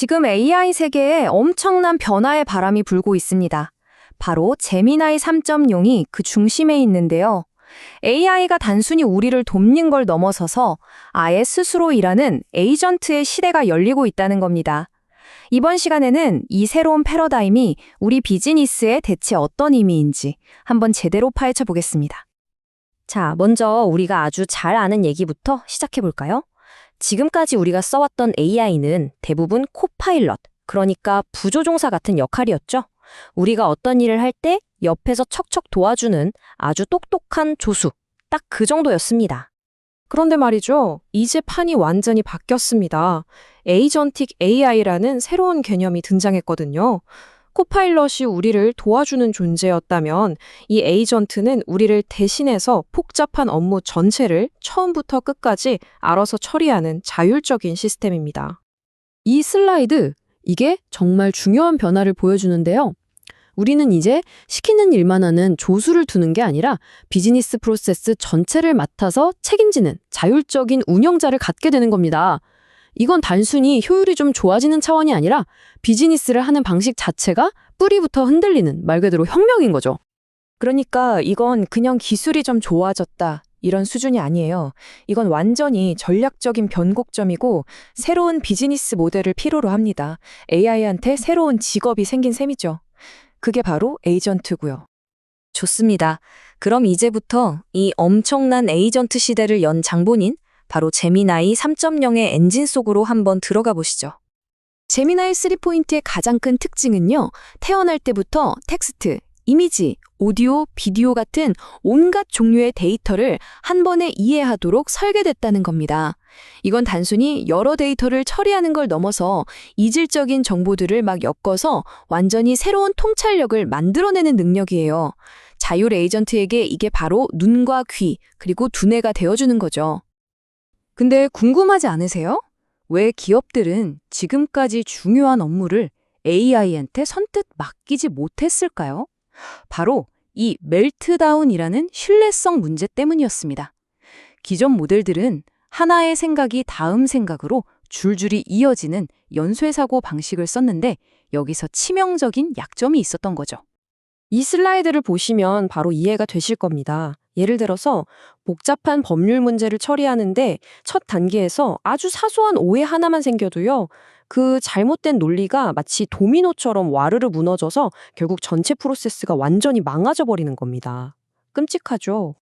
지금 AI 세계에 엄청난 변화의 바람이 불고 있습니다. 바로 제미나이 3.0이 그 중심에 있는데요. AI가 단순히 우리를 돕는 걸 넘어서서 아예 스스로 일하는 에이전트의 시대가 열리고 있다는 겁니다. 이번 시간에는 이 새로운 패러다임이 우리 비즈니스에 대체 어떤 의미인지 한번 제대로 파헤쳐 보겠습니다. 자, 먼저 우리가 아주 잘 아는 얘기부터 시작해 볼까요? 지금까지 우리가 써왔던 AI는 대부분 코파일럿, 그러니까 부조종사 같은 역할이었죠. 우리가 어떤 일을 할 때 옆에서 척척 도와주는 아주 똑똑한 조수, 딱 그 정도였습니다. 그런데 말이죠. 이제 판이 완전히 바뀌었습니다. 에이전틱 AI라는 새로운 개념이 등장했거든요. 코파일럿이 우리를 도와주는 존재였다면 이 에이전트는 우리를 대신해서 복잡한 업무 전체를 처음부터 끝까지 알아서 처리하는 자율적인 시스템입니다. 이 슬라이드, 이게 정말 중요한 변화를 보여주는데요. 우리는 이제 시키는 일만 하는 조수를 두는 게 아니라 비즈니스 프로세스 전체를 맡아서 책임지는 자율적인 운영자를 갖게 되는 겁니다. 이건 단순히 효율이 좀 좋아지는 차원이 아니라 비즈니스를 하는 방식 자체가 뿌리부터 흔들리는 말 그대로 혁명인 거죠. 그러니까 이건 그냥 기술이 좀 좋아졌다. 이런 수준이 아니에요. 이건 완전히 전략적인 변곡점이고 새로운 비즈니스 모델을 필요로 합니다. AI한테 새로운 직업이 생긴 셈이죠. 그게 바로 에이전트고요. 좋습니다. 그럼 이제부터 이 엄청난 에이전트 시대를 연 장본인, 바로 제미나이 3.0의 엔진 속으로 한번 들어가 보시죠. 제미나이 3포인트의 가장 큰 특징은요, 태어날 때부터 텍스트, 이미지, 오디오, 비디오 같은 온갖 종류의 데이터를 한 번에 이해하도록 설계됐다는 겁니다. 이건 단순히 여러 데이터를 처리하는 걸 넘어서 이질적인 정보들을 막 엮어서 완전히 새로운 통찰력을 만들어내는 능력이에요. 자율 에이전트에게 이게 바로 눈과 귀, 그리고 두뇌가 되어주는 거죠. 근데 궁금하지 않으세요? 왜 기업들은 지금까지 중요한 업무를 AI한테 선뜻 맡기지 못했을까요? 바로 이 멜트다운이라는 신뢰성 문제 때문이었습니다. 기존 모델들은 하나의 생각이 다음 생각으로 줄줄이 이어지는 연쇄사고 방식을 썼는데 여기서 치명적인 약점이 있었던 거죠. 이 슬라이드를 보시면 바로 이해가 되실 겁니다. 예를 들어서 복잡한 법률 문제를 처리하는데 첫 단계에서 아주 사소한 오해 하나만 생겨도요. 그 잘못된 논리가 마치 도미노처럼 와르르 무너져서 결국 전체 프로세스가 완전히 망가져 버리는 겁니다. 끔찍하죠.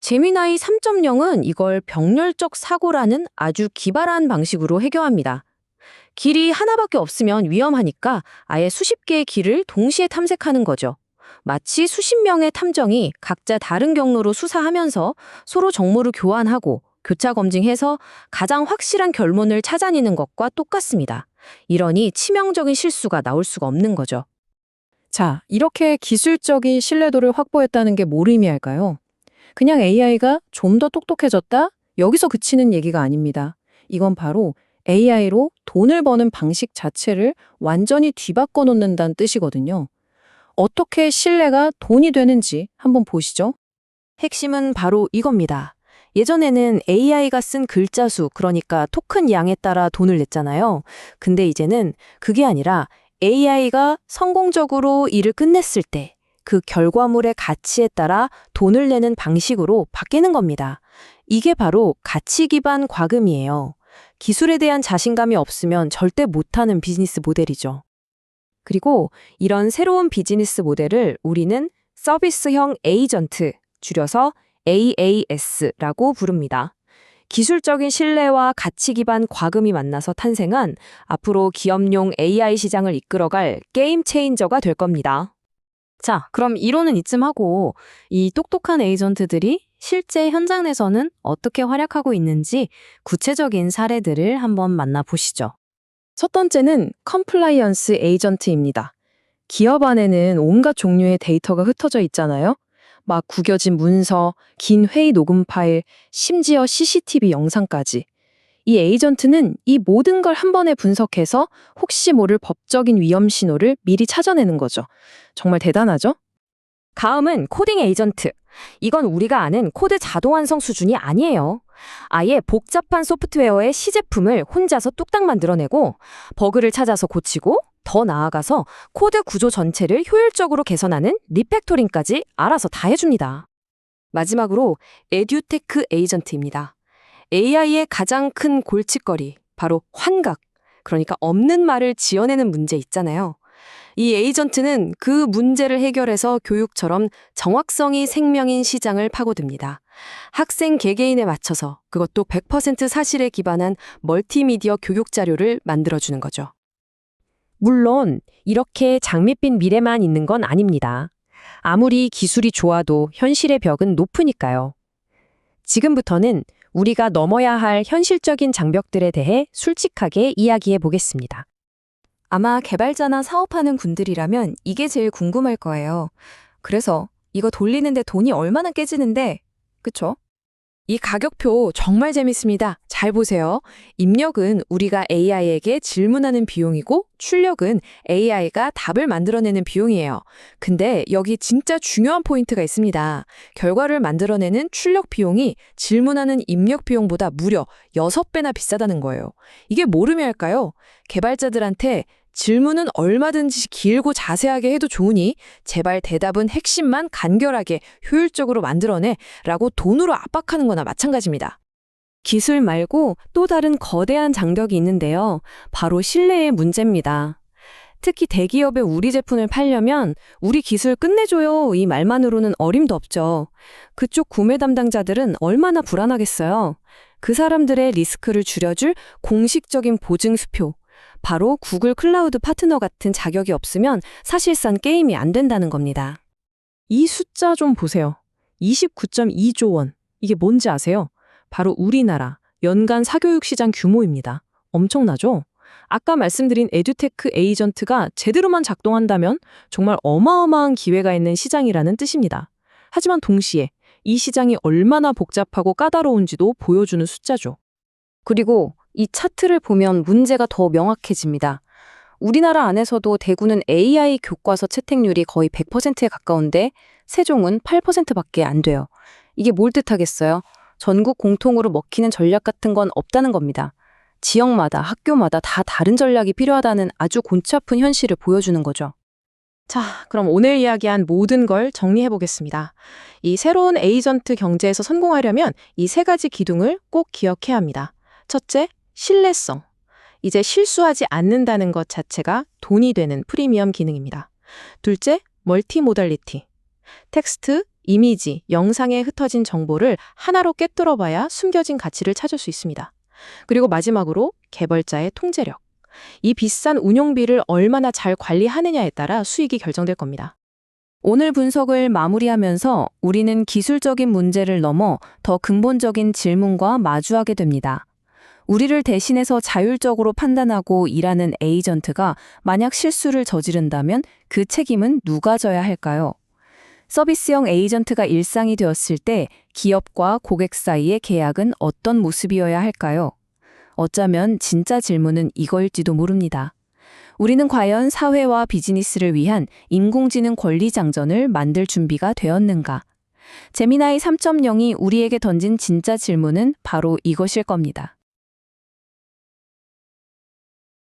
제미나이 3.0은 이걸 병렬적 사고라는 아주 기발한 방식으로 해결합니다. 길이 하나밖에 없으면 위험하니까 아예 수십 개의 길을 동시에 탐색하는 거죠. 마치 수십 명의 탐정이 각자 다른 경로로 수사하면서 서로 정보를 교환하고 교차 검증해서 가장 확실한 결론을 찾아내는 것과 똑같습니다. 이러니 치명적인 실수가 나올 수가 없는 거죠. 자, 이렇게 기술적인 신뢰도를 확보했다는 게 뭘 의미할까요? 그냥 AI가 좀 더 똑똑해졌다? 여기서 그치는 얘기가 아닙니다. 이건 바로 AI로 돈을 버는 방식 자체를 완전히 뒤바꿔 놓는다는 뜻이거든요. 어떻게 신뢰가 돈이 되는지 한번 보시죠. 핵심은 바로 이겁니다. 예전에는 AI가 쓴 글자 수, 그러니까 토큰 양에 따라 돈을 냈잖아요. 근데 이제는 그게 아니라 AI가 성공적으로 일을 끝냈을 때 그 결과물의 가치에 따라 돈을 내는 방식으로 바뀌는 겁니다. 이게 바로 가치 기반 과금이에요. 기술에 대한 자신감이 없으면 절대 못하는 비즈니스 모델이죠. 그리고 이런 새로운 비즈니스 모델을 우리는 서비스형 에이전트, 줄여서 AAS라고 부릅니다. 기술적인 신뢰와 가치 기반 과금이 만나서 탄생한 앞으로 기업용 AI 시장을 이끌어갈 게임 체인저가 될 겁니다. 자, 그럼 이론은 이쯤 하고 이 똑똑한 에이전트들이 실제 현장 내서는 어떻게 활약하고 있는지 구체적인 사례들을 한번 만나보시죠. 첫 번째는 컴플라이언스 에이전트입니다. 기업 안에는 온갖 종류의 데이터가 흩어져 있잖아요. 막 구겨진 문서, 긴 회의 녹음 파일, 심지어 CCTV 영상까지. 이 에이전트는 이 모든 걸 한 번에 분석해서 혹시 모를 법적인 위험 신호를 미리 찾아내는 거죠. 정말 대단하죠? 다음은 코딩 에이전트. 이건 우리가 아는 코드 자동 완성 수준이 아니에요. 아예 복잡한 소프트웨어의 시제품을 혼자서 뚝딱 만들어내고 버그를 찾아서 고치고 더 나아가서 코드 구조 전체를 효율적으로 개선하는 리팩토링까지 알아서 다 해줍니다. 마지막으로 에듀테크 에이전트입니다. AI의 가장 큰 골칫거리, 바로 환각. 그러니까 없는 말을 지어내는 문제 있잖아요. 이 에이전트는 그 문제를 해결해서 교육처럼 정확성이 생명인 시장을 파고듭니다. 학생 개개인에 맞춰서 그것도 100% 사실에 기반한 멀티미디어 교육 자료를 만들어주는 거죠. 물론 이렇게 장밋빛 미래만 있는 건 아닙니다. 아무리 기술이 좋아도 현실의 벽은 높으니까요. 지금부터는 우리가 넘어야 할 현실적인 장벽들에 대해 솔직하게 이야기해 보겠습니다. 아마 개발자나 사업하는 분들이라면 이게 제일 궁금할 거예요. 그래서 이거 돌리는데 돈이 얼마나 깨지는데, 그쵸? 이 가격표 정말 재밌습니다. 잘 보세요. 입력은 우리가 AI에게 질문하는 비용이고 출력은 AI가 답을 만들어내는 비용이에요. 근데 여기 진짜 중요한 포인트가 있습니다. 결과를 만들어내는 출력 비용이 질문하는 입력 비용보다 무려 6배나 비싸다는 거예요. 이게 뭘 의미할까요? 개발자들한테 질문은 얼마든지 길고 자세하게 해도 좋으니 제발 대답은 핵심만 간결하게 효율적으로 만들어내 라고 돈으로 압박하는 거나 마찬가지입니다. 기술 말고 또 다른 거대한 장벽이 있는데요. 바로 신뢰의 문제입니다. 특히 대기업에 우리 제품을 팔려면 우리 기술 끝내줘요 이 말만으로는 어림도 없죠. 그쪽 구매 담당자들은 얼마나 불안하겠어요. 그 사람들의 리스크를 줄여줄 공식적인 보증 수표. 바로 구글 클라우드 파트너 같은 자격이 없으면 사실상 게임이 안 된다는 겁니다. 이 숫자 좀 보세요. 29.2조 원. 이게 뭔지 아세요? 바로 우리나라 연간 사교육 시장 규모입니다. 엄청나죠? 아까 말씀드린 에듀테크 에이전트가 제대로만 작동한다면 정말 어마어마한 기회가 있는 시장이라는 뜻입니다. 하지만 동시에 이 시장이 얼마나 복잡하고 까다로운지도 보여주는 숫자죠. 그리고 이 차트를 보면 문제가 더 명확해집니다. 우리나라 안에서도 대구는 AI 교과서 채택률이 거의 100%에 가까운데 세종은 8%밖에 안 돼요. 이게 뭘 뜻하겠어요? 전국 공통으로 먹히는 전략 같은 건 없다는 겁니다. 지역마다 학교마다 다 다른 전략이 필요하다는 아주 골치 아픈 현실을 보여주는 거죠. 자, 그럼 오늘 이야기한 모든 걸 정리해 보겠습니다. 이 새로운 에이전트 경제에서 성공하려면 이 세 가지 기둥을 꼭 기억해야 합니다. 첫째, 신뢰성. 이제 실수하지 않는다는 것 자체가 돈이 되는 프리미엄 기능입니다. 둘째, 멀티모달리티. 텍스트, 이미지, 영상에 흩어진 정보를 하나로 꿰뚫어 봐야 숨겨진 가치를 찾을 수 있습니다. 그리고 마지막으로 개발자의 통제력. 이 비싼 운용비를 얼마나 잘 관리하느냐에 따라 수익이 결정될 겁니다. 오늘 분석을 마무리하면서 우리는 기술적인 문제를 넘어 더 근본적인 질문과 마주하게 됩니다. 우리를 대신해서 자율적으로 판단하고 일하는 에이전트가 만약 실수를 저지른다면 그 책임은 누가 져야 할까요? 서비스형 에이전트가 일상이 되었을 때 기업과 고객 사이의 계약은 어떤 모습이어야 할까요? 어쩌면 진짜 질문은 이거일지도 모릅니다. 우리는 과연 사회와 비즈니스를 위한 인공지능 권리 장전을 만들 준비가 되었는가? 제미나이 3.0이 우리에게 던진 진짜 질문은 바로 이것일 겁니다.